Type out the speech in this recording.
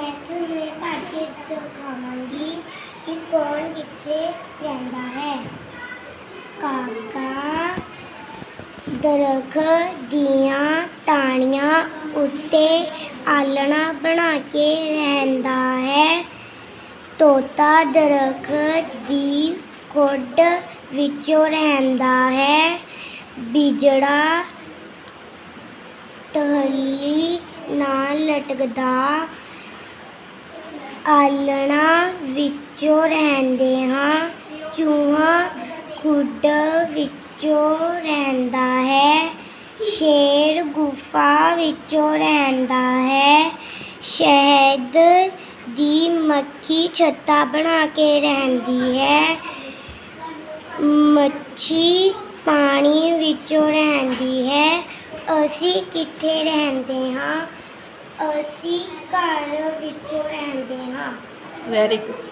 ਮੈਂ ਤੁਹਾਨੂੰ ਇਹ ਪੜ੍ਹ ਕੇ ਦਿਖਾਵਾਂਗੀ ਕਿ ਕੌਣ ਕਿੱਥੇ ਰਹਿੰਦਾ ਹੈ। ਕਾਕਾ, ਦਰਖਤ ਦੀਆਂ ਟਾਹਣੀਆਂ ਉੱਤੇ ਆਲਣਾ ਬਣਾ ਕੇ ਰਹਿੰਦਾ ਹੈ। ਤੋਤਾ ਦਰਖਤ ਦੀ ਖੁੱਡ ਵਿੱਚੋਂ ਰਹਿੰਦਾ ਹੈ। ਬਿਜੜਾ ਟਹਲੀ ਨਾਲ ਲਟਕਦਾ ਆਲਣਾ ਵਿੱਚੋਂ ਰਹਿੰਦੇ ਹਾਂ, ਚੂਹਾ ਖੁੱਡ ਵਿੱਚੋਂ ਰਹਿੰਦਾ ਹੈ, ਸ਼ੇਰ ਗੁਫਾ ਵਿੱਚੋਂ ਰਹਿੰਦਾ ਹੈ, ਸ਼ਹਿਦ ਦੀ ਮੱਖੀ ਛੱਤਾ ਬਣਾ ਕੇ ਰਹਿੰਦੀ ਹੈ, ਮੱਛੀ ਪਾਣੀ ਵਿੱਚੋਂ ਰਹਿੰਦੀ ਹੈ, ਅਸੀਂ ਕਿੱਥੇ ਰਹਿੰਦੇ ਹਾਂ, ਅਸੀਂ ਘਰ ਵਿੱਚੋਂ ਰਹਿੰਦੇ Very good.